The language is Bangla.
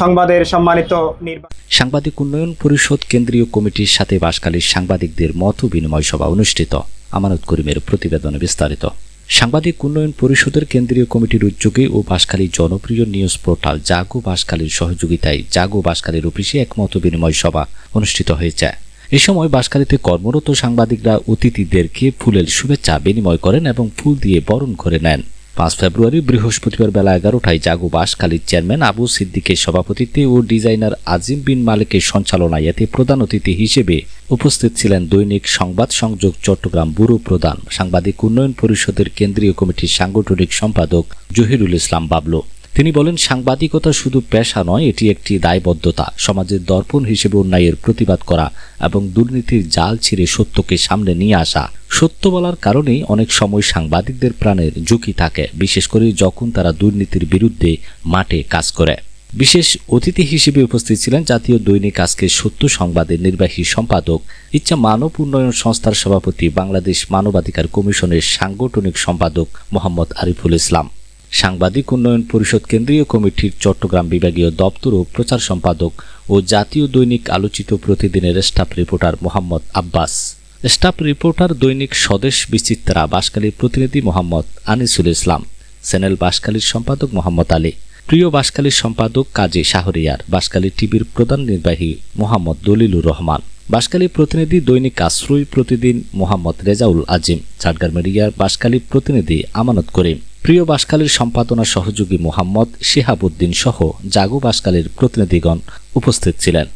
সংবাদের সম্মানিত নির্বাচন সাংবাদিক উন্নয়ন পরিষদ কেন্দ্রীয় কমিটির সাথে বাসকালীর সাংবাদিকদের মত বিনিময় সভা অনুষ্ঠিত। আমানত করিমের প্রতিবেদনে বিস্তারিত। সাংবাদিক উন্নয়ন পরিষদের কেন্দ্রীয় কমিটির উদ্যোগে ও বাসখালী জনপ্রিয় নিউজ পোর্টাল জাগো বাসখালীর সহযোগিতায় জাগো বাসখালীর অফিসে এক মত বিনিময় সভা অনুষ্ঠিত হয়েছে। এ সময় বাসখালীতে কর্মরত সাংবাদিকরা অতিথিদেরকে ফুলের শুভেচ্ছা বিনিময় করেন এবং ফুল দিয়ে বরণ করে নেন। পাঁচ ফেব্রুয়ারি বৃহস্পতিবার বেলা এগারোটায় জাগু বাসখালীর চেয়ারম্যান আবু সিদ্দিকের সভাপতিত্বে ও ডিজাইনার আজিম বিন মালিকের সঞ্চালনায় এতে প্রধান অতিথি হিসেবে উপস্থিত ছিলেন দৈনিক সংবাদ সংযোগ চট্টগ্রাম ব্যুরো প্রধান সাংবাদিক উন্নয়ন পরিষদের কেন্দ্রীয় কমিটির সাংগঠনিক সম্পাদক জহিরুল ইসলাম বাবলু। তিনি বলেন, সাংবাদিকতা শুধু পেশা নয়, এটি একটি দায়বদ্ধতা। সমাজের দর্পণ হিসেবে অন্যায়ের প্রতিবাদ করা এবং দুর্নীতির জাল ছিঁড়ে সত্যকে সামনে নিয়ে আসা। সত্য বলার কারণেই অনেক সময় সাংবাদিকদের প্রাণের ঝুঁকি থাকে, বিশেষ করে যখন তারা দুর্নীতির বিরুদ্ধে মাঠে কাজ করে। বিশেষ অতিথি হিসেবে উপস্থিত ছিলেন জাতীয় দৈনিক আজকে সত্য সংবাদের নির্বাহী সম্পাদক, ইচ্ছা মানব উন্নয়ন সংস্থার সভাপতি, বাংলাদেশ মানবাধিকার কমিশনের সাংগঠনিক সম্পাদক মোহাম্মদ আরিফুল ইসলাম। সাংবাদিক উন্নয়ন পরিষদ কেন্দ্রীয় কমিটির চট্টগ্রাম বিভাগীয় দপ্তর ও প্রচার সম্পাদক ও জাতীয় দৈনিক আলোচিত প্রতিদিনের staff reporter Mohammad Abbas. Staff reporter দৈনিক স্বদেশ বিচিত্রা বাসকালীর প্রতিনিধি মোহাম্মদ আনিসুল ইসলাম। চ্যানেল বাসকালীর সম্পাদক মোহাম্মদ আলী। প্রিয় বাসকালীর সম্পাদক কাজী শাহরিয়ার। বাসকালী টিভির প্রধান নির্বাহী মোহাম্মদ দলিলুর রহমান। বাসকালী প্রতিনিধি দৈনিক আশ্রয় প্রতিদিন মোহাম্মদ রেজাউল আজিম। চাটগার মিডিয়ার বাসকালী প্রতিনিধি আমানত করিম। প্রিয় বাসকালের সম্পাদনা সহযোগী মোহাম্মদ শিহাবুদ্দিন সহ জাগু বাসকালের প্রতিনিধিগণ উপস্থিত ছিলেন।